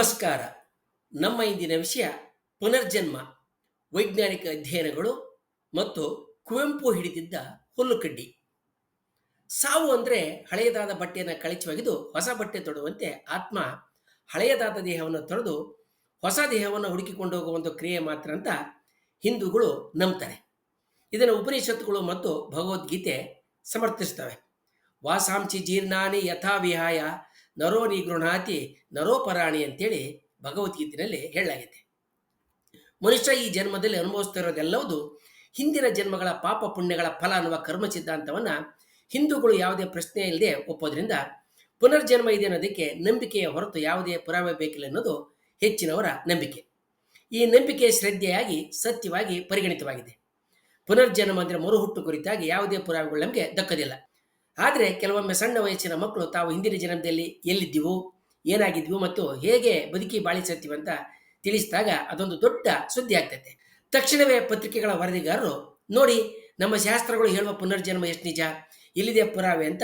ನಮಸ್ಕಾರ. ನಮ್ಮ ಇಂದಿನ ವಿಷಯ ಪುನರ್ಜನ್ಮ, ವೈಜ್ಞಾನಿಕ ಅಧ್ಯಯನಗಳು ಮತ್ತು ಕುವೆಂಪು ಹಿಡಿದಿದ್ದ ಹುಲ್ಲುಕಡ್ಡಿ. ಸಾವು ಅಂದರೆ ಹಳೆಯದಾದ ಬಟ್ಟೆಯನ್ನು ಕಳಚಿ ಒಗೆದು ಹೊಸ ಬಟ್ಟೆ ತೊಡುವಂತೆ ಆತ್ಮ ಹಳೆಯದಾದ ದೇಹವನ್ನು ತೊಳೆದು ಹೊಸ ದೇಹವನ್ನು ಹುಡುಕಿಕೊಂಡು ಹೋಗುವ ಒಂದು ಕ್ರಿಯೆ ಮಾತ್ರ ಅಂತ ಹಿಂದೂಗಳು ನಂಬ್ತಾರೆ. ಇದನ್ನು ಉಪನಿಷತ್ತುಗಳು ಮತ್ತು ಭಗವದ್ಗೀತೆ ಸಮರ್ಥಿಸ್ತವೆ ವಾಸಾಂಚಿ ಜೀರ್ಣಾನಿ ಯಥಾ ವಿಹಾಯ ನರೋ ನಿಗೃಣಾತಿ ನರೋಪರಾಣಿ ಅಂತೇಳಿ ಭಗವದ್ಗೀತೆಯಲ್ಲಿ ಹೇಳಲಾಗಿದೆ. ಮನುಷ್ಯ ಈ ಜನ್ಮದಲ್ಲಿ ಅನುಭವಿಸ್ತಿರೋದೆಲ್ಲವುದು ಹಿಂದಿನ ಜನ್ಮಗಳ ಪಾಪ ಪುಣ್ಯಗಳ ಫಲ ಅನ್ನುವ ಕರ್ಮ ಸಿದ್ಧಾಂತವನ್ನು ಹಿಂದೂಗಳು ಯಾವುದೇ ಪ್ರಶ್ನೆ ಇಲ್ಲದೆ ಒಪ್ಪೋದ್ರಿಂದ ಪುನರ್ಜನ್ಮ ಇದೆ ಅನ್ನೋದಕ್ಕೆ ನಂಬಿಕೆಯ ಹೊರತು ಯಾವುದೇ ಪುರಾವೆ ಬೇಕಿಲ್ಲ ಅನ್ನೋದು ಹೆಚ್ಚಿನವರ ನಂಬಿಕೆ. ಈ ನಂಬಿಕೆ ಶ್ರದ್ಧೆಯಾಗಿ, ಸತ್ಯವಾಗಿ ಪರಿಗಣಿತವಾಗಿದೆ. ಪುನರ್ಜನ್ಮ ಅಂದರೆ ಮರುಹುಟ್ಟು ಕುರಿತಾಗಿ ಯಾವುದೇ ಪುರಾವೆಗಳು ನಮಗೆ ದಕ್ಕದಿಲ್ಲ. ಆದರೆ ಕೆಲವೊಮ್ಮೆ ಸಣ್ಣ ವಯಸ್ಸಿನ ಮಕ್ಕಳು ತಾವು ಹಿಂದಿನ ಜನ್ಮದಲ್ಲಿ ಎಲ್ಲಿದ್ದೀವೋ ಏನಾಗಿದ್ವು ಮತ್ತು ಹೇಗೆ ಬದುಕಿ ಬಾಳಿಸತ್ತೀವಿ ಅಂತ ತಿಳಿಸಿದಾಗ ಅದೊಂದು ದೊಡ್ಡ ಸುದ್ದಿ ಆಗ್ತೈತೆ. ತಕ್ಷಣವೇ ಪತ್ರಿಕೆಗಳ ವರದಿಗಾರರು, ನೋಡಿ, ನಮ್ಮ ಶಾಸ್ತ್ರಗಳು ಹೇಳುವ ಪುನರ್ಜನ್ಮ ಎಷ್ಟು ನಿಜ? ಇಲ್ಲಿದೆ ಪುರಾವೆ ಅಂತ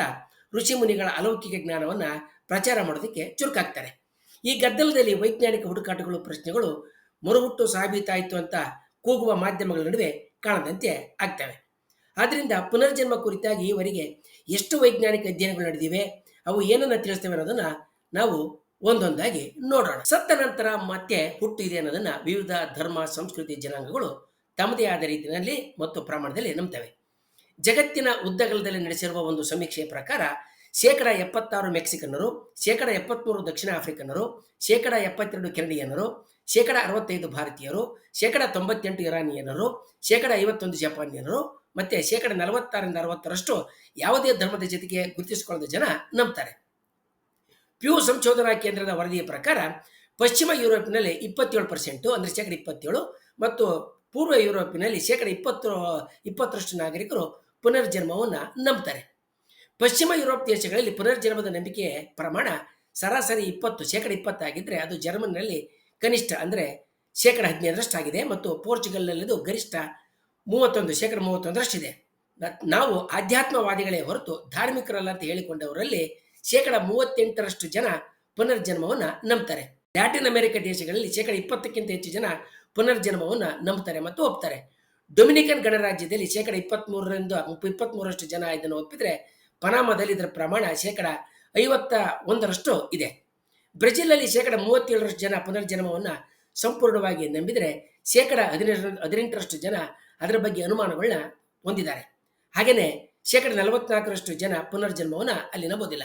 ಋಷಿ ಮುನಿಗಳ ಅಲೌಕಿಕ ಜ್ಞಾನವನ್ನು ಪ್ರಚಾರ ಮಾಡೋದಕ್ಕೆ ಚುರುಕಾಗ್ತಾರೆ. ಈ ಗದ್ದಲದಲ್ಲಿ ವೈಜ್ಞಾನಿಕ ಹುಡುಕಾಟಗಳು, ಪ್ರಶ್ನೆಗಳು ಮರುಹುಟ್ಟು ಸಾಬೀತಾಯಿತು ಅಂತ ಕೂಗುವ ಮಾಧ್ಯಮಗಳ ನಡುವೆ ಕಾಣದಂತೆ ಆಗ್ತವೆ. ಆದ್ದರಿಂದ ಪುನರ್ಜನ್ಮ ಕುರಿತಾಗಿ ಈವರೆಗೆ ಎಷ್ಟು ವೈಜ್ಞಾನಿಕ ಅಧ್ಯಯನಗಳು ನಡೆದಿವೆ, ಅವು ಏನನ್ನ ತಿಳಿಸ್ತೇವೆ ಅನ್ನೋದನ್ನ ನಾವು ಒಂದೊಂದಾಗಿ ನೋಡೋಣ. ಸತ್ತ ನಂತರ ಮತ್ತೆ ಹುಟ್ಟಿದೆ ಅನ್ನೋದನ್ನ ವಿವಿಧ ಧರ್ಮ, ಸಂಸ್ಕೃತಿ, ಜನಾಂಗಗಳು ತಮ್ಮದೇ ಆದ ರೀತಿಯಲ್ಲಿ ಮತ್ತು ಪ್ರಮಾಣದಲ್ಲಿ ನಂಬ್ತವೆ. ಜಗತ್ತಿನ ಉದ್ದಗಲದಲ್ಲಿ ನಡೆಸಿರುವ ಒಂದು ಸಮೀಕ್ಷೆಯ ಪ್ರಕಾರ ಶೇಕಡ ಎಪ್ಪತ್ತಾರು ಮೆಕ್ಸಿಕನ್ನರು, ಶೇಕಡ ಎಪ್ಪತ್ಮೂರು ದಕ್ಷಿಣ ಆಫ್ರಿಕನ್ನರು, ಶೇಕಡ ಎಪ್ಪತ್ತೆರಡು ಕೆನಡಿಯನ್ನರು ಶೇಕಡ ಅರವತ್ತೈದು ಭಾರತೀಯರು, ಶೇಕಡ ತೊಂಬತ್ತೆಂಟು ಇರಾನಿಯನರು ಶೇಕಡ ಐವತ್ತೊಂದು ಜಪಾನಿಯನರು ಮತ್ತೆ ಶೇಕಡ ನಲವತ್ತಾರರಿಂದ ಅರವತ್ತರಷ್ಟು ಯಾವುದೇ ಧರ್ಮದ ಜೊತೆಗೆ ಗುರುತಿಸಿಕೊಳ್ಳದ ಜನ ನಂಬ್ತಾರೆ. ಪ್ಯೂ ಸಂಶೋಧನಾ ಕೇಂದ್ರದ ವರದಿಯ ಪ್ರಕಾರ ಪಶ್ಚಿಮ ಯುರೋಪಿನಲ್ಲಿ ಇಪ್ಪತ್ತೇಳು ಪರ್ಸೆಂಟು, ಅಂದರೆ ಶೇಕಡ ಇಪ್ಪತ್ತೇಳು ಮತ್ತು ಪೂರ್ವ ಯುರೋಪಿನಲ್ಲಿ ಶೇಕಡ ಇಪ್ಪತ್ತು, ಇಪ್ಪತ್ತರಷ್ಟು ನಾಗರಿಕರು ಪುನರ್ಜನ್ಮವನ್ನು ನಂಬ್ತಾರೆ. ಪಶ್ಚಿಮ ಯುರೋಪ್ ದೇಶಗಳಲ್ಲಿ ಪುನರ್ಜನ್ಮದ ನಂಬಿಕೆ ಪ್ರಮಾಣ ಸರಾಸರಿ ಇಪ್ಪತ್ತು, ಶೇಕಡ ಇಪ್ಪತ್ತಾಗಿದ್ದರೆ ಅದು ಜರ್ಮನಿನಲ್ಲಿ ಕನಿಷ್ಠ ಅಂದರೆ ಶೇಕಡ ಹದಿನೈದರಷ್ಟಾಗಿದೆ ಮತ್ತು ಪೋರ್ಚುಗಲ್ನಲ್ಲಿದು ಗರಿಷ್ಠ ಮೂವತ್ತೊಂದು, ಶೇಕಡ ಮೂವತ್ತೊಂದರಷ್ಟಿದೆ. ನಾವು ಆಧ್ಯಾತ್ಮವಾದಿಗಳೇ ಹೊರತು ಧಾರ್ಮಿಕರಲ್ಲ ಅಂತ ಹೇಳಿಕೊಂಡವರಲ್ಲಿ ಶೇಕಡ ಮೂವತ್ತೆಂಟರಷ್ಟು ಜನ ಪುನರ್ಜನ್ಮವನ್ನು ನಂಬ್ತಾರೆ. ಲ್ಯಾಟಿನ್ ಅಮೆರಿಕ ದೇಶಗಳಲ್ಲಿ ಶೇಕಡ ಇಪ್ಪತ್ತಕ್ಕಿಂತ ಹೆಚ್ಚು ಜನ ಪುನರ್ಜನ್ಮವನ್ನು ನಂಬ್ತಾರೆ ಮತ್ತು ಒಪ್ತಾರೆ. ಡೊಮಿನಿಕನ್ ಗಣರಾಜ್ಯದಲ್ಲಿ ಶೇಕಡ ಇಪ್ಪತ್ತ್ಮೂರರಿಂದ ಇಪ್ಪತ್ತ್ಮೂರಷ್ಟು ಜನ ಇದನ್ನು ಒಪ್ಪಿದ್ರೆ ಪನಾಮದಲ್ಲಿ ಇದರ ಪ್ರಮಾಣ ಶೇಕಡ ಐವತ್ತ ಒಂದರಷ್ಟು ಇದೆ. ಬ್ರೆಜಿಲ್ನಲ್ಲಿ ಶೇಕಡ ಮೂವತ್ತೇಳರಷ್ಟು ಜನ ಪುನರ್ಜನ್ಮವನ್ನು ಸಂಪೂರ್ಣವಾಗಿ ನಂಬಿದರೆ ಶೇಕಡ ಹದಿನೆಂಟರ ಹದಿನೆಂಟರಷ್ಟು ಜನ ಅದರ ಬಗ್ಗೆ ಅನುಮಾನಗಳನ್ನ ಹೊಂದಿದ್ದಾರೆ. ಹಾಗೆಯೇ ಶೇಕಡ ನಲವತ್ನಾಲ್ಕರಷ್ಟು ಜನ ಪುನರ್ಜನ್ಮವನ್ನು ಅಲ್ಲಿ ನಂಬೋದಿಲ್ಲ.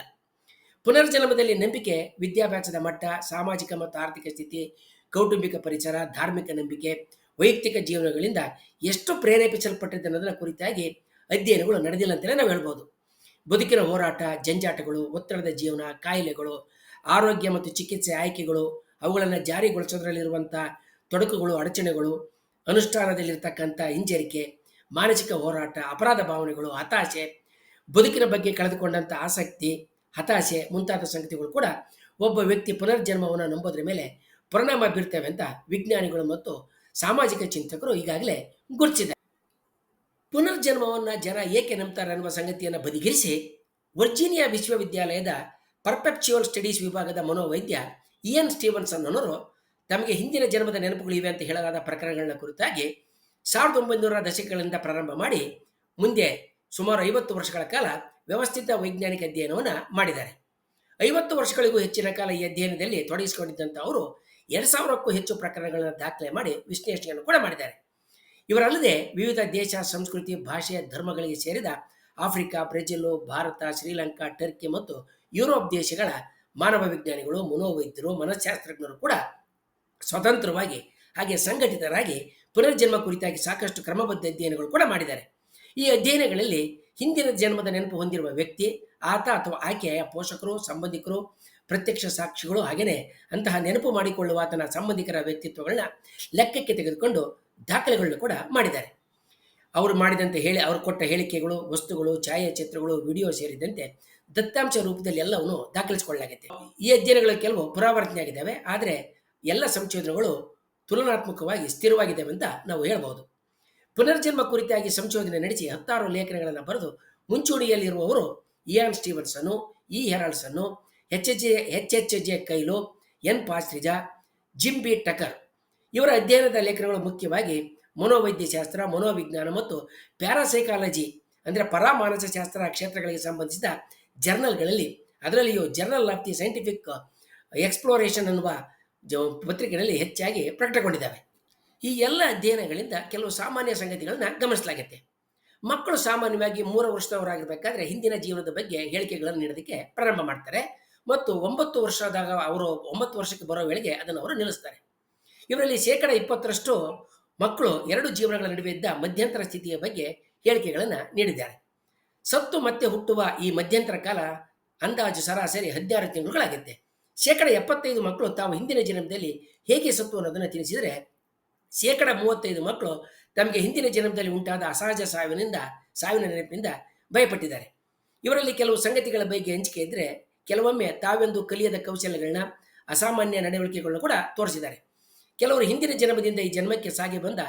ಪುನರ್ಜನ್ಮದಲ್ಲಿ ನಂಬಿಕೆ ವಿದ್ಯಾಭ್ಯಾಸದ ಮಟ್ಟ, ಸಾಮಾಜಿಕ ಮತ್ತು ಆರ್ಥಿಕ ಸ್ಥಿತಿ, ಕೌಟುಂಬಿಕ ಪರಿಸರ, ಧಾರ್ಮಿಕ ನಂಬಿಕೆ, ವೈಯಕ್ತಿಕ ಜೀವನಗಳಿಂದ ಎಷ್ಟು ಪ್ರೇರೇಪಿಸಲ್ಪಟ್ಟಿದೆ ಅನ್ನೋದರ ಕುರಿತಾಗಿ ಅಧ್ಯಯನಗಳು ನಡೆದಿಲ್ಲ ಅಂತಲೇ ನಾವು ಹೇಳ್ಬೋದು. ಬದುಕಿನ ಹೋರಾಟ, ಜಂಜಾಟಗಳು, ಒತ್ತಡದ ಜೀವನ, ಕಾಯಿಲೆಗಳು ಆರೋಗ್ಯ ಮತ್ತು ಚಿಕಿತ್ಸೆ ಆಯ್ಕೆಗಳು ಅವುಗಳನ್ನು ಜಾರಿಗೊಳಿಸೋದ್ರಲ್ಲಿರುವಂಥ ತೊಡಕುಗಳು, ಅಡಚಣೆಗಳು ಅನುಷ್ಠಾನದಲ್ಲಿರ್ತಕ್ಕಂಥ ಹಿಂಜರಿಕೆ, ಮಾನಸಿಕ ಹೋರಾಟ, ಅಪರಾಧ ಭಾವನೆಗಳು, ಹತಾಶೆ, ಬದುಕಿನ ಬಗ್ಗೆ ಕಳೆದುಕೊಂಡಂಥ ಆಸಕ್ತಿ, ಹತಾಶೆ ಮುಂತಾದ ಸಂಗತಿಗಳು ಕೂಡ ಒಬ್ಬ ವ್ಯಕ್ತಿ ಪುನರ್ಜನ್ಮವನ್ನು ನಂಬೋದ್ರ ಮೇಲೆ ಪರಿಣಾಮ ಬೀರ್ತವೆ ಅಂತ ವಿಜ್ಞಾನಿಗಳು ಮತ್ತು ಸಾಮಾಜಿಕ ಚಿಂತಕರು ಈಗಾಗಲೇ ಗುರುತಿಸಿದ್ದಾರೆ. ಪುನರ್ಜನ್ಮವನ್ನು ಜನ ಏಕೆ ನಂಬ್ತಾರೆ ಅನ್ನುವ ಸಂಗತಿಯನ್ನು ಬದಿಗಿರಿಸಿ ವರ್ಜೀನಿಯಾ ವಿಶ್ವವಿದ್ಯಾಲಯದ ಪರ್ಪೆಪ್ಚುವಲ್ ಸ್ಟಡೀಸ್ ವಿಭಾಗದ ಮನೋವೈದ್ಯ ಇಯನ್ ಸ್ಟೀವನ್ಸನ್ ಅನ್ನೋರು ತಮಗೆ ಹಿಂದಿನ ಜನ್ಮದ ನೆನಪುಗಳಿವೆ ಅಂತ ಹೇಳಲಾದ ಪ್ರಕರಣಗಳನ್ನ ಕುರಿತಾಗಿ ಸಾವಿರದ ಒಂಬೈನೂರ ದಶಕಗಳಿಂದ ಪ್ರಾರಂಭ ಮಾಡಿ ಮುಂದೆ ಸುಮಾರು ಐವತ್ತು ವರ್ಷಗಳ ಕಾಲ ವ್ಯವಸ್ಥಿತ ವೈಜ್ಞಾನಿಕ ಅಧ್ಯಯನವನ್ನು ಮಾಡಿದ್ದಾರೆ. ಐವತ್ತು ವರ್ಷಗಳಿಗೂ ಹೆಚ್ಚಿನ ಕಾಲ ಈ ಅಧ್ಯಯನದಲ್ಲಿ ತೊಡಗಿಸಿಕೊಂಡಿದ್ದಂಥ ಅವರು ಎರಡು ಸಾವಿರಕ್ಕೂ ಹೆಚ್ಚು ಪ್ರಕರಣಗಳನ್ನು ದಾಖಲೆ ಮಾಡಿ ವಿಶ್ಲೇಷಣೆಯನ್ನು ಕೂಡ ಮಾಡಿದ್ದಾರೆ. ಇವರಲ್ಲದೆ ವಿವಿಧ ದೇಶ, ಸಂಸ್ಕೃತಿ ಭಾಷೆ ಧರ್ಮಗಳಿಗೆ ಸೇರಿದ Africa, Brazil, Bharat, Sri Lanka, Turkey ಮತ್ತು ಯುರೋಪ್ ದೇಶಗಳ ಮಾನವ ವಿಜ್ಞಾನಿಗಳು, ಮನೋವೈದ್ಯರು ಮನಶಾಸ್ತ್ರಜ್ಞರು ಕೂಡ ಸ್ವತಂತ್ರವಾಗಿ ಹಾಗೆ ಸಂಘಟಿತರಾಗಿ ಪುನರ್ಜನ್ಮ ಕುರಿತಾಗಿ ಸಾಕಷ್ಟು ಕ್ರಮಬದ್ಧ ಅಧ್ಯಯನಗಳು ಕೂಡ ಮಾಡಿದ್ದಾರೆ. ಈ ಅಧ್ಯಯನಗಳಲ್ಲಿ ಹಿಂದಿನ ಜನ್ಮದ ನೆನಪು ಹೊಂದಿರುವ ವ್ಯಕ್ತಿ, ಆತ ಅಥವಾ ಆಕೆಯ ಪೋಷಕರು, ಸಂಬಂಧಿಕರು, ಪ್ರತ್ಯಕ್ಷ ಸಾಕ್ಷಿಗಳು ಹಾಗೆಯೇ ಅಂತಹ ನೆನಪು ಮಾಡಿಕೊಳ್ಳುವ ಆತನ ಸಂಬಂಧಿಕರ ವ್ಯಕ್ತಿತ್ವಗಳನ್ನ ಲೆಕ್ಕಕ್ಕೆ ತೆಗೆದುಕೊಂಡು ದಾಖಲೆಗಳನ್ನು ಕೂಡ ಮಾಡಿದ್ದಾರೆ. ಅವರು ಮಾಡಿದಂತೆ ಹೇಳಿ, ಅವರು ಕೊಟ್ಟ ಹೇಳಿಕೆಗಳು, ವಸ್ತುಗಳು, ಛಾಯಾಚಿತ್ರಗಳು, ವಿಡಿಯೋ ಸೇರಿದಂತೆ ದತ್ತಾಂಶ ರೂಪದಲ್ಲಿ ಎಲ್ಲವನ್ನು ದಾಖಲಿಸಿಕೊಳ್ಳಲಾಗಿದೆ ಈ ಅಧ್ಯಯನಗಳು ಕೆಲವು ಪುರಾವರ್ತನೆಯಾಗಿದ್ದಾವೆ. ಆದರೆ ಎಲ್ಲ ಸಂಶೋಧನೆಗಳು ತುಲನಾತ್ಮಕವಾಗಿ ಸ್ಥಿರವಾಗಿದ್ದಾವೆ ಅಂತ ನಾವು ಹೇಳಬಹುದು. ಪುನರ್ಜನ್ಮ ಕುರಿತಾಗಿ ಸಂಶೋಧನೆ ನಡೆಸಿ ಹತ್ತಾರು ಲೇಖನಗಳನ್ನು ಬರೆದು ಮುಂಚೂಣಿಯಲ್ಲಿರುವವರು Ian Stevenson E Haraldsson H H H H J Keil, N Pasricha Jim B Tucker. ಇವರ ಅಧ್ಯಯನದ ಲೇಖನಗಳು ಮುಖ್ಯವಾಗಿ ಮನೋವೈದ್ಯಶಾಸ್ತ್ರ, ಮನೋವಿಜ್ಞಾನ ಮತ್ತು ಪ್ಯಾರಾಸೈಕಾಲಜಿ, ಅಂದರೆ ಪರಮಾನಸಶಾಸ್ತ್ರ ಕ್ಷೇತ್ರಗಳಿಗೆ ಸಂಬಂಧಿಸಿದ ಜರ್ನಲ್ಗಳಲ್ಲಿ, ಅದರಲ್ಲಿಯೂ journal of the scientific exploration ಅನ್ನುವ ಜ ಪತ್ರಿಕೆಗಳಲ್ಲಿ ಹೆಚ್ಚಾಗಿ ಪ್ರಕಟಗೊಂಡಿದ್ದಾವೆ. ಈ ಎಲ್ಲ ಅಧ್ಯಯನಗಳಿಂದ ಕೆಲವು ಸಾಮಾನ್ಯ ಸಂಗತಿಗಳನ್ನ ಗಮನಿಸಲಾಗುತ್ತೆ. ಮಕ್ಕಳು ಸಾಮಾನ್ಯವಾಗಿ ಮೂರು ವರ್ಷದವರಾಗಿರಬೇಕಾದ್ರೆ ಹಿಂದಿನ ಜೀವನದ ಬಗ್ಗೆ ಹೇಳಿಕೆಗಳನ್ನು ನೀಡೋದಕ್ಕೆ ಪ್ರಾರಂಭ ಮಾಡ್ತಾರೆ ಮತ್ತು ಒಂಬತ್ತು ವರ್ಷದಾಗ ಅವರು ಒಂಬತ್ತು ವರ್ಷಕ್ಕೆ ಬರೋ ವೇಳೆಗೆ ಅದನ್ನು ಅವರು ನಿಲ್ಲಿಸ್ತಾರೆ. ಇವರಲ್ಲಿ ಶೇಕಡ ಇಪ್ಪತ್ತರಷ್ಟು ಮಕ್ಕಳು ಎರಡು ಜೀವನಗಳ ನಡುವೆ ಇದ್ದ ಮಧ್ಯಂತರ ಸ್ಥಿತಿಯ ಬಗ್ಗೆ ಹೇಳಿಕೆಗಳನ್ನು ನೀಡಿದ್ದಾರೆ. ಸತ್ತು ಮತ್ತೆ ಹುಟ್ಟುವ ಈ ಮಧ್ಯಂತರ ಕಾಲ ಅಂದಾಜು ಸರಾಸರಿ ಹದಿನಾರು ತಿಂಗಳುಗಳಾಗುತ್ತೆ ಶೇಕಡ ಎಪ್ಪತ್ತೈದು ಮಕ್ಕಳು ತಾವು ಹಿಂದಿನ ಜನ್ಮದಲ್ಲಿ ಹೇಗೆ ಸತ್ತು ಅನ್ನೋದನ್ನು ತಿಳಿಸಿದರೆ, ಶೇಕಡ ಮೂವತ್ತೈದು ಮಕ್ಕಳು ತಮಗೆ ಹಿಂದಿನ ಜನ್ಮದಲ್ಲಿ ಉಂಟಾದ ಅಸಹಜ ಸಾವಿನಿಂದ, ಸಾವಿನ ನೆನಪಿನಿಂದ ಭಯಪಟ್ಟಿದ್ದಾರೆ. ಇವರಲ್ಲಿ ಕೆಲವು ಸಂಗತಿಗಳ ಬಗ್ಗೆ ಹಂಚಿಕೆ ಇದ್ದರೆ, ಕೆಲವೊಮ್ಮೆ ತಾವೆಂದು ಕಲಿಯದ ಕೌಶಲ್ಯಗಳನ್ನ ಅಸಾಮಾನ್ಯ ನಡವಳಿಕೆಗಳನ್ನು ಕೂಡ ತೋರಿಸಿದ್ದಾರೆ. ಕೆಲವರು ಹಿಂದಿನ ಜನ್ಮದಿಂದ ಈ ಜನ್ಮಕ್ಕೆ ಸಾಗಿ ಬಂದ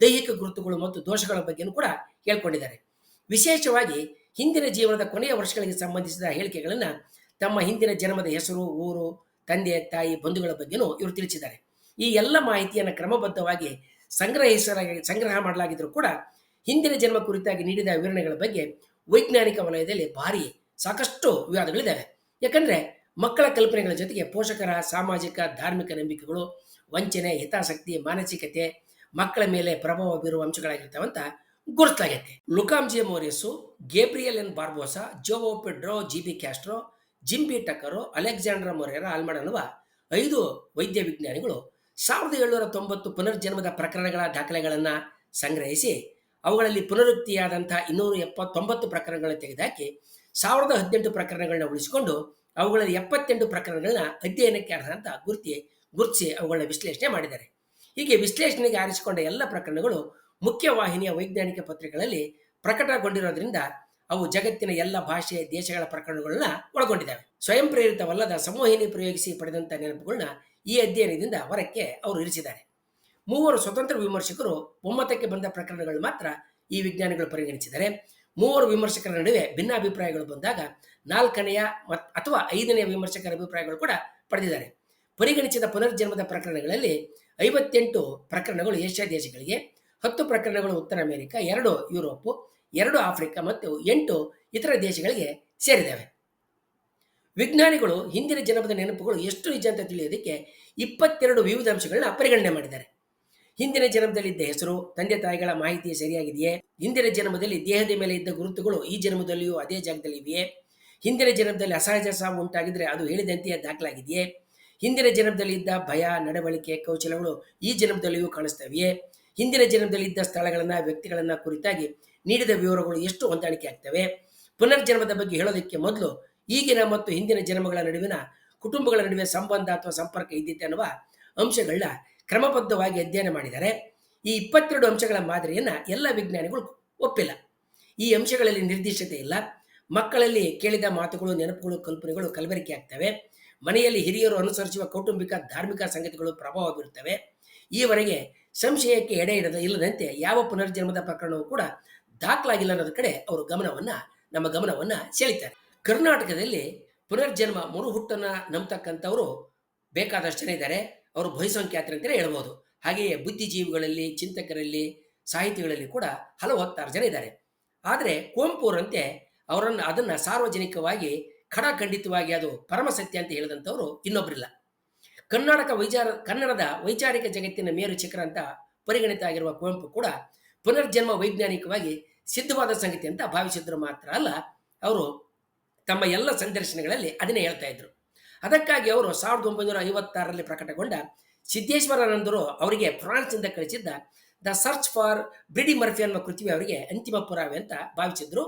ದೈಹಿಕ ಗುರುತುಗಳು ಮತ್ತು ದೋಷಗಳ ಬಗ್ಗೆಯೂ ಕೂಡ ಹೇಳ್ಕೊಂಡಿದ್ದಾರೆ. ವಿಶೇಷವಾಗಿ ಹಿಂದಿನ ಜೀವನದ ಕೊನೆಯ ವರ್ಷಗಳಿಗೆ ಸಂಬಂಧಿಸಿದ ಹೇಳಿಕೆಗಳನ್ನು ತಮ್ಮ ಹಿಂದಿನ ಜನ್ಮದ ಹೆಸರು, ಊರು, ತಂದೆ, ತಾಯಿ, ಬಂಧುಗಳ ಬಗ್ಗೆನೂ ಇವರು ತಿಳಿಸಿದ್ದಾರೆ. ಈ ಎಲ್ಲ ಮಾಹಿತಿಯನ್ನು ಕ್ರಮಬದ್ಧವಾಗಿ ಸಂಗ್ರಹಿಸಲಾಗಿ ಸಂಗ್ರಹ ಮಾಡಲಾಗಿದ್ದರೂ ಕೂಡ ಹಿಂದಿನ ಜನ್ಮ ಕುರಿತಾಗಿ ನೀಡಿದ ವಿವರಣೆಗಳ ಬಗ್ಗೆ ವೈಜ್ಞಾನಿಕ ವಲಯದಲ್ಲಿ ಭಾರಿ ಸಾಕಷ್ಟು ವಿವಾದಗಳಿದ್ದಾವೆ. ಯಾಕಂದರೆ ಮಕ್ಕಳ ಕಲ್ಪನೆಗಳ ಜೊತೆಗೆ ಪೋಷಕರ, ಸಾಮಾಜಿಕ, ಧಾರ್ಮಿಕ ನಂಬಿಕೆಗಳು, ವಂಚನೆ, ಹಿತಾಸಕ್ತಿ, ಮಾನಸಿಕತೆ, ಮಕ್ಕಳ ಮೇಲೆ ಪ್ರಭಾವ ಬೀರುವ ಅಂಶಗಳಾಗಿರ್ತಾವಂತ ಗುರುತಾಗೈತೆ. ಲುಕಾಮ್ಜಿ ಮೋರಿಸು Gabriel N Barbosa, Joao Pedro G B Castro, Jim B ಟಕರೋ, ಅಲೆಕ್ಸಾಂಡ್ರ Moreira Almeida ಅನ್ನುವ ಐದು ವೈದ್ಯ ವಿಜ್ಞಾನಿಗಳು ಸಾವಿರದ ಏಳುನೂರ ತೊಂಬತ್ತು ಪುನರ್ಜನ್ಮದ ಪ್ರಕರಣಗಳ ದಾಖಲೆಗಳನ್ನು ಸಂಗ್ರಹಿಸಿ ಅವುಗಳಲ್ಲಿ ಪುನರುಕ್ತಿಯಾದಂಥ ಇನ್ನೂರ ಎಪ್ಪತ್ತೊಂಬತ್ತು ಪ್ರಕರಣಗಳನ್ನು ತೆಗೆದುಹಾಕಿ ಸಾವಿರದ ಹದಿನೆಂಟು ಪ್ರಕರಣಗಳನ್ನ ಉಳಿಸಿಕೊಂಡು ಅವುಗಳಲ್ಲಿ ಎಪ್ಪತ್ತೆಂಟು ಪ್ರಕರಣಗಳನ್ನ ಅಧ್ಯಯನಕ್ಕೆ ಅರ್ಹ ಗುರುತಿ ಗುರುತಿಸಿ ಅವುಗಳನ್ನ ವಿಶ್ಲೇಷಣೆ ಮಾಡಿದ್ದಾರೆ. ಹೀಗೆ ವಿಶ್ಲೇಷಣೆಗೆ ಆರಿಸಿಕೊಂಡ ಎಲ್ಲ ಪ್ರಕರಣಗಳು ಮುಖ್ಯವಾಹಿನಿಯ ವೈಜ್ಞಾನಿಕ ಪತ್ರಿಕೆಗಳಲ್ಲಿ ಪ್ರಕಟಗೊಂಡಿರೋದ್ರಿಂದ ಅವು ಜಗತ್ತಿನ ಎಲ್ಲ ಭಾಷೆ ದೇಶಗಳ ಪ್ರಕರಣಗಳನ್ನ ಒಳಗೊಂಡಿದ್ದಾವೆ. ಸ್ವಯಂ ಪ್ರೇರಿತವಲ್ಲದ ಸಂವಹಿನಿ ಪ್ರಯೋಗಿಸಿ ಪಡೆದಂಥ ನೆನಪುಗಳನ್ನ ಈ ಅಧ್ಯಯನದಿಂದ ಹೊರಕ್ಕೆ ಅವರು ಇರಿಸಿದ್ದಾರೆ. ಮೂವರು ಸ್ವತಂತ್ರ ವಿಮರ್ಶಕರು ಒಮ್ಮತಕ್ಕೆ ಬಂದ ಪ್ರಕರಣಗಳು ಮಾತ್ರ ಈ ವಿಜ್ಞಾನಿಗಳು ಪರಿಗಣಿಸಿದರೆ, ಮೂವರು ವಿಮರ್ಶಕರ ನಡುವೆ ಭಿನ್ನಾಭಿಪ್ರಾಯಗಳು ಬಂದಾಗ ನಾಲ್ಕನೆಯ ಅಥವಾ ಐದನೆಯ ವಿಮರ್ಶಕರ ಅಭಿಪ್ರಾಯಗಳು ಕೂಡ ಪಡೆದಿದ್ದಾರೆ. ಪರಿಗಣಿಸಿದ ಪುನರ್ಜನ್ಮದ ಪ್ರಕರಣಗಳಲ್ಲಿ ಐವತ್ತೆಂಟು ಪ್ರಕರಣಗಳು ಏಷ್ಯಾ ದೇಶಗಳಿಗೆ ಹತ್ತು ಪ್ರಕರಣಗಳು ಉತ್ತರ ಅಮೆರಿಕ, ಎರಡು ಯುರೋಪ್, ಎರಡು ಆಫ್ರಿಕಾ ಮತ್ತು ಎಂಟು ಇತರ ದೇಶಗಳಿಗೆ ಸೇರಿದ್ದಾವೆ ವಿಜ್ಞಾನಿಗಳು ಹಿಂದಿನ ಜನಪದ ನೆನಪುಗಳು ಎಷ್ಟು ನಿಜ ಅಂತ ತಿಳಿಯೋದಕ್ಕೆ ಇಪ್ಪತ್ತೆರಡು ವಿವಿಧ ಅಂಶಗಳನ್ನ ಪರಿಗಣನೆ ಮಾಡಿದ್ದಾರೆ. ಹಿಂದಿನ ಜನ್ಮದಲ್ಲಿದ್ದ ಹೆಸರು, ತಂದೆ ತಾಯಿಗಳ ಮಾಹಿತಿ ಸರಿಯಾಗಿದೆಯೇ? ಹಿಂದಿನ ಜನ್ಮದಲ್ಲಿ ದೇಹದ ಮೇಲೆ ಇದ್ದ ಗುರುತುಗಳು ಈ ಜನ್ಮದಲ್ಲಿಯೂ ಅದೇ ಜಾಗದಲ್ಲಿ ಇವೆಯೇ? ಹಿಂದಿನ ಜನ್ಮದಲ್ಲಿ ಅಸಹಜ ಸಾವು ಉಂಟಾಗಿದ್ರೆ ಅದು ಹೇಳಿದಂತೆಯೇ ದಾಖಲಾಗಿದೆಯೇ? ಹಿಂದಿನ ಜನ್ಮದಲ್ಲಿ ಇದ್ದ ಭಯ, ನಡವಳಿಕೆ, ಕೌಶಲಗಳು ಈ ಜನ್ಮದಲ್ಲಿಯೂ ಕಾಣಿಸ್ತವೆಯೇ ಹಿಂದಿನ ಜನ್ಮದಲ್ಲಿದ್ದ ಸ್ಥಳಗಳನ್ನು, ವ್ಯಕ್ತಿಗಳನ್ನು ಕುರಿತಾಗಿ ನೀಡಿದ ವಿವರಗಳು ಎಷ್ಟು ಹೊಂದಾಣಿಕೆ ಆಗ್ತವೆ? ಪುನರ್ಜನ್ಮದ ಬಗ್ಗೆ ಹೇಳೋದಕ್ಕೆ ಮೊದಲು ಈಗಿನ ಮತ್ತು ಹಿಂದಿನ ಜನ್ಮಗಳ ನಡುವಿನ ಕುಟುಂಬಗಳ ನಡುವೆ ಸಂಬಂಧ ಅಥವಾ ಸಂಪರ್ಕ ಇದ್ದಿತ್ತೆ ಅನ್ನುವ ಅಂಶಗಳನ್ನ ಕ್ರಮಬದ್ಧವಾಗಿ ಅಧ್ಯಯನ ಮಾಡಿದ್ದಾರೆ ಈ ಇಪ್ಪತ್ತೆರಡು ಅಂಶಗಳ ಮಾದರಿಯನ್ನು ಎಲ್ಲ ವಿಜ್ಞಾನಿಗಳು ಒಪ್ಪಿಲ್ಲ. ಈ ಅಂಶಗಳಲ್ಲಿ ನಿರ್ದಿಷ್ಟತೆ ಇಲ್ಲ. ಮಕ್ಕಳಲ್ಲಿ ಕೇಳಿದ ಮಾತುಗಳು, ನೆನಪುಗಳು, ಕಲ್ಪನೆಗಳು ಕಲಬೆರಕೆ ಆಗ್ತವೆ. ಮನೆಯಲ್ಲಿ ಹಿರಿಯರು ಅನುಸರಿಸುವ ಕೌಟುಂಬಿಕ, ಧಾರ್ಮಿಕ ಸಂಗತಿಗಳು ಪ್ರಭಾವ ಬೀರುತ್ತವೆ. ಈವರೆಗೆ ಸಂಶಯಕ್ಕೆ ಎಡೆ ಇಡದ ಇಲ್ಲದಂತೆ ಯಾವ ಪುನರ್ಜನ್ಮದ ಪ್ರಕರಣವೂ ಕೂಡ ದಾಖಲಾಗಿಲ್ಲ ಅನ್ನೋದ್ರ ಕಡೆ ಅವರು ಗಮನವನ್ನ, ನಮ್ಮ ಗಮನವನ್ನ ಸೆಳೀತಾರೆ ಕರ್ನಾಟಕದಲ್ಲಿ ಪುನರ್ಜನ್ಮ ಮರುಹುಟ್ಟನ್ನ ನಂಬತಕ್ಕಂಥವರು ಬೇಕಾದಷ್ಟು ಜನ ಇದ್ದಾರೆ. ಅವರು ಬಹಿಸಂಖ್ಯಾತರು ಅಂತಲೇ ಹೇಳ್ಬೋದು. ಹಾಗೆಯೇ ಬುದ್ಧಿಜೀವಿಗಳಲ್ಲಿ, ಚಿಂತಕರಲ್ಲಿ, ಸಾಹಿತಿಗಳಲ್ಲಿ ಕೂಡ ಹಲವು ಹತ್ತಾರು ಜನ ಇದ್ದಾರೆ. ಆದರೆ ಕುವೆಂಪುರಂತೆ ಅವರನ್ನು ಅದನ್ನು ಸಾರ್ವಜನಿಕವಾಗಿ ಖಡಾಖಂಡಿತವಾಗಿ ಅದು ಪರಮ ಸತ್ಯ ಅಂತ ಹೇಳಿದಂಥವರು ಇನ್ನೊಬ್ಬರಿಲ್ಲ ಕರ್ನಾಟಕ ವೈಚಾರ, ಕನ್ನಡದ ವೈಚಾರಿಕ ಜಗತ್ತಿನ ಮೇರು ಶಿಖರ ಅಂತ ಪರಿಗಣಿತ ಆಗಿರುವ ಕುವೆಂಪು ಕೂಡ ಪುನರ್ಜನ್ಮ ವೈಜ್ಞಾನಿಕವಾಗಿ ಸಿದ್ಧವಾದ ಸಂಗತಿ ಅಂತ ಭಾವಿಸಿದ್ರು ಮಾತ್ರ ಅಲ್ಲ, ಅವರು ತಮ್ಮ ಎಲ್ಲ ಸಂದರ್ಶನಗಳಲ್ಲಿ ಅದನ್ನೇ ಹೇಳ್ತಾ ಇದ್ರು. ಅದಕ್ಕಾಗಿ ಅವರು ಸಾವಿರದ ಒಂಬೈನೂರ ಐವತ್ತಾರರಲ್ಲಿ ಪ್ರಕಟಗೊಂಡ ಸಿದ್ದೇಶ್ವರಾನಂದರು ಅವರಿಗೆ ಫ್ರಾನ್ಸ್ನಿಂದ ಕಳಿಸಿದ್ದ the search for Bridey Murphy ಅನ್ನುವ ಕೃತಿವಿ ಅವರಿಗೆ ಅಂತಿಮ ಪುರಾವೆ ಅಂತ ಭಾವಿಸಿದ್ರು.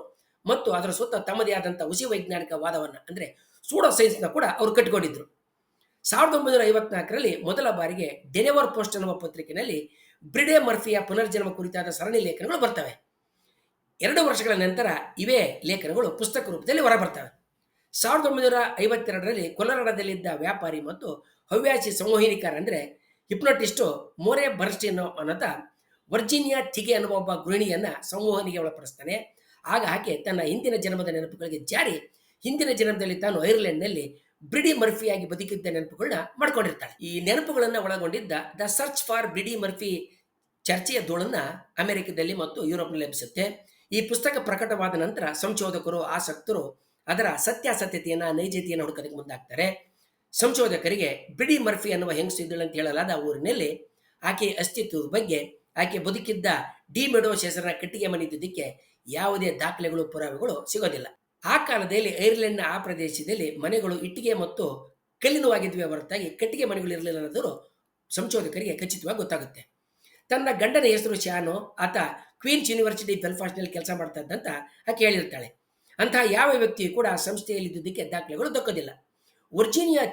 ಮತ್ತು ಅದರ ಸುತ್ತ ತಮ್ಮದೇ ಆದಂಥ ಹುಸಿ ವೈಜ್ಞಾನಿಕ ವಾದವನ್ನು, ಅಂದರೆ ಸೂಡೋ ಸೈನ್ಸ್ನ ಕೂಡ ಅವರು ಕಟ್ಟಿಕೊಂಡಿದ್ರು. ಸಾವಿರದ ಒಂಬೈನೂರ ಐವತ್ನಾಲ್ಕರಲ್ಲಿ ಮೊದಲ ಬಾರಿಗೆ ಡೆನೆವರ್ ಪೋಸ್ಟ್ ಎನ್ನುವ ಪತ್ರಿಕೆಯಲ್ಲಿ ಬ್ರಿಡೆ ಮರ್ಫಿಯ ಪುನರ್ಜನ್ಮ ಕುರಿತಾದ ಸರಣಿ ಲೇಖನಗಳು ಬರ್ತವೆ. ಎರಡು ವರ್ಷಗಳ ನಂತರ ಇವೇ ಲೇಖನಗಳು ಪುಸ್ತಕ ರೂಪದಲ್ಲಿ ಹೊರಬರ್ತವೆ. ಸಾವಿರದ ಒಂಬೈನೂರ ಐವತ್ತೆರಡರಲ್ಲಿ ಕೊಲರಾಡದಲ್ಲಿದ್ದ ವ್ಯಾಪಾರಿ ಮತ್ತು ಹವ್ಯಾಸಿ ಸಂವಹನಿಕಾರ ಅಂದರೆ ಹಿಪ್ನೋಟಿಸ್ಟು ಮೋರೆ ಬರ್ಸ್ಟಿನ್ ಅನ್ನೋದ ವರ್ಜಿನಿಯಾ ಥಿಗೆ ಅನ್ನುವ ಒಬ್ಬ ಗೃಹಿಣಿಯನ್ನ ಸಂವಹನಿಗೆ ಒಳಪಡಿಸ್ತಾನೆ. ಆಗ ಆಕೆ ತನ್ನ ಹಿಂದಿನ ಜನ್ಮದ ನೆನಪುಗಳಿಗೆ ಜಾರಿ ಹಿಂದಿನ ಜನ್ಮದಲ್ಲಿ ತಾನು ಐರ್ಲೆಂಡ್ನಲ್ಲಿ ಬ್ರಿಡಿ ಮರ್ಫಿಯಾಗಿ ಬದುಕಿದ್ದ ನೆನಪುಗಳನ್ನ ಮಾಡ್ಕೊಂಡಿರ್ತಾಳೆ. ಈ ನೆನಪುಗಳನ್ನ ಒಳಗೊಂಡಿದ್ದ the search for Bridey Murphy ಚರ್ಚೆಯ ಧೂಳನ್ನ ಅಮೆರಿಕದಲ್ಲಿ ಮತ್ತು ಯುರೋಪ್ನಲ್ಲಿ ಲಭಿಸುತ್ತೆ ಈ ಪುಸ್ತಕ ಪ್ರಕಟವಾದ ನಂತರ ಸಂಶೋಧಕರು, ಆಸಕ್ತರು ಅದರ ಸತ್ಯಾಸತ್ಯತೆಯನ್ನ, ನೈಜತೆಯನ್ನು ಹುಡುಕೋದಕ್ಕೆ ಮುಂದಾಗ್ತಾರೆ. ಸಂಶೋಧಕರಿಗೆ ಬಿಡಿ ಮರ್ಫಿ ಅನ್ನುವ ಹೆಂಗಸು ಇದ್ದಳು ಅಂತ ಹೇಳಲಾದ ಊರಿನಲ್ಲಿ ಆಕೆ ಅಸ್ತಿತ್ವದ ಬಗ್ಗೆ, ಆಕೆ ಬದುಕಿದ್ದ ಡಿ ಮೆಡೋಸ್ ಹೆಸರಿನ ಕಟ್ಟಿಗೆ ಮನೆ ಇದ್ದುದಕ್ಕೆ ಯಾವುದೇ ದಾಖಲೆಗಳು, ಪುರಾವೆಗಳು ಸಿಗೋದಿಲ್ಲ. ಆ ಕಾಲದಲ್ಲಿ ಐರ್ಲೆಂಡ್ನ ಆ ಪ್ರದೇಶದಲ್ಲಿ ಮನೆಗಳು ಇಟ್ಟಿಗೆ ಮತ್ತು ಕಲ್ಲಿನವಾಗಿದ್ವಿ ಹೊರತಾಗಿ ಕಟ್ಟಿಗೆ ಮನೆಗಳು ಇರಲಿಲ್ಲ ಅನ್ನೋದು ಸಂಶೋಧಕರಿಗೆ ಖಚಿತವಾಗಿ ಗೊತ್ತಾಗುತ್ತೆ. ತನ್ನ ಗಂಡನ ಹೆಸರು ಶಾನು, ಆತ ಕ್ವೀನ್ಸ್ ಯೂನಿವರ್ಸಿಟಿ ಬೆಲ್ಫಾಸ್ಟ್ನಲ್ಲಿ ಕೆಲಸ ಮಾಡ್ತಾ ಇದ್ದಂತ ಆಕೆ ಹೇಳಿರ್ತಾಳೆ. ಅಂತಹ ಯಾವ ವ್ಯಕ್ತಿಯು ಕೂಡ ಆ ಸಂಸ್ಥೆಯಲ್ಲಿ ಇದ್ದಿದ್ದಕ್ಕೆ ದಾಖಲೆಗಳು ದೊಕ್ಕೋದಿಲ್ಲ ವರ್ಜೀನಿಯಾ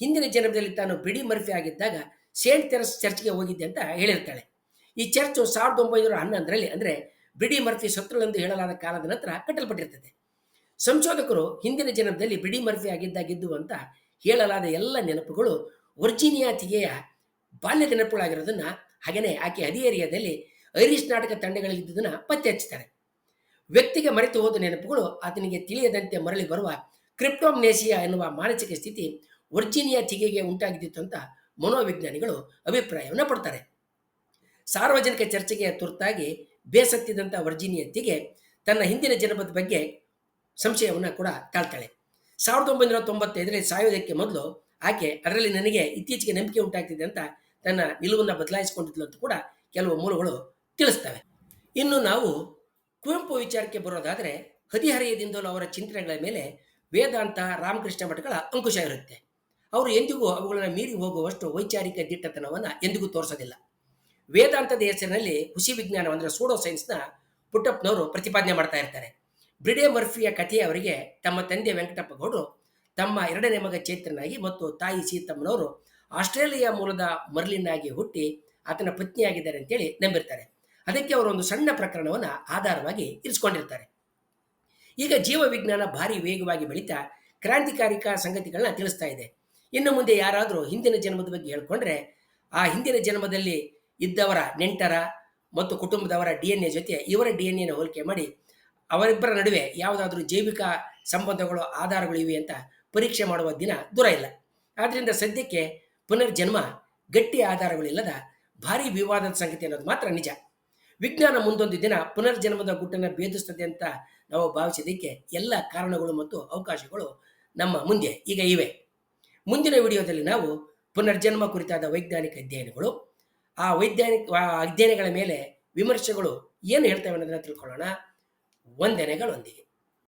ಹಿಂದಿನ ಜನ್ಮದಲ್ಲಿ ತಾನು ಬಿಡಿ ಮರ್ಫಿ ಆಗಿದ್ದಾಗ ಸೇಂಟ್ ತೆರಸ್ ಚರ್ಚ್ಗೆ ಹೋಗಿದ್ದೆ ಅಂತ ಹೇಳಿರ್ತಾಳೆ. ಈ ಚರ್ಚು ಸಾವಿರದ ಒಂಬೈನೂರ ಹನ್ನೊಂದರಲ್ಲಿ ಅಂದರೆ ಬಿಡಿ ಮರ್ಫಿ ಸತ್ತುಳೆಂದು ಹೇಳಲಾದ ಕಾಲದ ನಂತರ ಕಟ್ಟಲ್ಪಟ್ಟಿರ್ತದೆ. ಸಂಶೋಧಕರು ಹಿಂದಿನ ಜನ್ಮದಲ್ಲಿ ಬಿಡಿ ಮರ್ಫಿ ಆಗಿದ್ದಾಗಿದ್ದು ಅಂತ ಹೇಳಲಾದ ಎಲ್ಲ ನೆನಪುಗಳು ವರ್ಜಿನಿಯಾ ತಿಗೆಯ ಬಾಲ್ಯದ ನೆನಪುಗಳಾಗಿರೋದನ್ನ ಹಾಗೆಯೇ ಆಕೆ ಹದಿಹರಿಯದಲ್ಲಿ ಐರಿಷ್ ನಾಟಕ ತಂಡಗಳಲ್ಲಿದ್ದುದನ್ನು ಪತ್ತೆ ಹಚ್ಚುತ್ತಾರೆ ವ್ಯಕ್ತಿಗೆ ಮರೆತು ಹೋದ ನೆನಪುಗಳು ಆತನಿಗೆ ತಿಳಿಯದಂತೆ ಮರಳಿ ಬರುವ ಕ್ರಿಪ್ಟೋಮ್ನೇಸಿಯಾ ಎನ್ನುವ ಮಾನಸಿಕ ಸ್ಥಿತಿ ವರ್ಜಿನಿಯಾ ತಿಗೆಗೆ ಉಂಟಾಗಿದ್ದಿತ್ತು ಅಂತ ಮನೋವಿಜ್ಞಾನಿಗಳು ಅಭಿಪ್ರಾಯವನ್ನು ಪಡ್ತಾರೆ. ಸಾರ್ವಜನಿಕ ಚರ್ಚೆಗೆ ತುರ್ತಾಗಿ ಬೇಸತ್ತಿದಂಥ ವರ್ಜಿನಿಯಾ ತಿಗೆ ತನ್ನ ಹಿಂದಿನ ಜನ್ಮದ ಬಗ್ಗೆ ಸಂಶಯವನ್ನು ಕೂಡ ತಾಳ್ತಾಳೆ. ಸಾವಿರದ ಒಂಬೈನೂರ ತೊಂಬತ್ತೈದರಲ್ಲಿ ಸಾಯೋದಕ್ಕೆ ಮೊದಲು ಆಕೆ ಅದರಲ್ಲಿ ನನಗೆ ಇತ್ತೀಚೆಗೆ ನಂಬಿಕೆ ಉಂಟಾಗ್ತಿದೆ ಅಂತ ತನ್ನ ನಿಲುವನ್ನು ಬದಲಾಯಿಸಿಕೊಂಡಿದ್ಲು ಅಂತ ಕೂಡ ಕೆಲವು ಮೂಲಗಳು ತಿಳಿಸ್ತವೆ. ಇನ್ನು ನಾವು ಕುವೆಂಪು ವಿಚಾರಕ್ಕೆ ಬರೋದಾದರೆ ಹದಿಹರೆಯದಿಂದಲೂ ಅವರ ಚಿಂತನೆಗಳ ಮೇಲೆ ವೇದಾಂತ, ರಾಮಕೃಷ್ಣ ಮಠಗಳ ಅಂಕುಶ ಇರುತ್ತೆ. ಅವರು ಎಂದಿಗೂ ಅವುಗಳನ್ನು ಮೀರಿ ಹೋಗುವಷ್ಟು ವೈಚಾರಿಕ ದಿಟ್ಟತನವನ್ನು ಎಂದಿಗೂ ತೋರಿಸೋದಿಲ್ಲ. ವೇದಾಂತದ ಹೆಸರಿನಲ್ಲಿ ಹುಸಿ ವಿಜ್ಞಾನ ಅಂದರೆ ಸೂಡೋ ಸೈನ್ಸ್ನ ಪುಟ್ಟಪ್ಪನವರು ಪ್ರತಿಪಾದನೆ ಮಾಡ್ತಾ ಇರ್ತಾರೆ. ಬ್ರಿಡೆ ಮರ್ಫಿಯ ಕಥೆಯ ಅವರಿಗೆ ತಮ್ಮ ತಂದೆ ವೆಂಕಟಪ್ಪ ಗೌಡರು ತಮ್ಮ ಎರಡನೇ ಮಗ ಚೈತ್ರನಾಗಿ ಮತ್ತು ತಾಯಿ ಸೀತಮ್ಮನವರು ಆಸ್ಟ್ರೇಲಿಯಾ ಮೂಲದ ಮರ್ಲಿನಾಗಿ ಹುಟ್ಟಿ ಆತನ ಪತ್ನಿಯಾಗಿದ್ದಾರೆ ಅಂತೇಳಿ ನಂಬಿರ್ತಾರೆ. ಅದಕ್ಕೆ ಅವರು ಒಂದು ಸಣ್ಣ ಪ್ರಕರಣವನ್ನು ಆಧಾರವಾಗಿ ಇರಿಸ್ಕೊಂಡಿರ್ತಾರೆ. ಈಗ ಜೀವ ವಿಜ್ಞಾನ ಭಾರಿ ವೇಗವಾಗಿ ಬೆಳೀತಾ ಕ್ರಾಂತಿಕಾರಿಕ ಸಂಗತಿಗಳನ್ನ ತಿಳಿಸ್ತಾ ಇದೆ. ಇನ್ನು ಮುಂದೆ ಯಾರಾದರೂ ಹಿಂದಿನ ಜನ್ಮದ ಬಗ್ಗೆ ಹೇಳ್ಕೊಂಡ್ರೆ ಆ ಹಿಂದಿನ ಜನ್ಮದಲ್ಲಿ ಇದ್ದವರ ನೆಂಟರ ಮತ್ತು ಕುಟುಂಬದವರ ಡಿ ಎನ್ ಎ ಜೊತೆ ಇವರ ಡಿ ಎನ್ ಎನ ಹೋಲಿಕೆ ಮಾಡಿ ಅವರಿಬ್ಬರ ನಡುವೆ ಯಾವುದಾದ್ರೂ ಜೈವಿಕ ಸಂಬಂಧಗಳು ಆಧಾರಗಳು ಇವೆ ಅಂತ ಪರೀಕ್ಷೆ ಮಾಡುವ ದಿನ ದೂರ ಇಲ್ಲ. ಆದ್ದರಿಂದ ಸದ್ಯಕ್ಕೆ ಪುನರ್ಜನ್ಮ ಗಟ್ಟಿ ಆಧಾರಗಳಿಲ್ಲದ ಭಾರಿ ವಿವಾದದ ಸಂಗತಿ ಅನ್ನೋದು ಮಾತ್ರ ನಿಜ. ವಿಜ್ಞಾನ ಮುಂದೊಂದು ದಿನ ಪುನರ್ಜನ್ಮದ ಗುಟ್ಟನ್ನು ಭೇದಿಸ್ತದೆ ಅಂತ ನಾವು ಭಾವಿಸಿದ್ದಕ್ಕೆ ಎಲ್ಲ ಕಾರಣಗಳು ಮತ್ತು ಅವಕಾಶಗಳು ನಮ್ಮ ಮುಂದೆ ಈಗ ಇವೆ. ಮುಂದಿನ ವಿಡಿಯೋದಲ್ಲಿ ನಾವು ಪುನರ್ಜನ್ಮ ಕುರಿತಾದ ವೈಜ್ಞಾನಿಕ ಅಧ್ಯಯನಗಳು, ಆ ವೈಜ್ಞಾನಿಕ ಅಧ್ಯಯನಗಳ ಮೇಲೆ ವಿಮರ್ಶೆಗಳು ಏನು ಹೇಳ್ತವೆ ಅನ್ನೋದನ್ನು ತಿಳ್ಕೊಳ್ಳೋಣ. ವಂದನೆಗಳೊಂದಿಗೆ.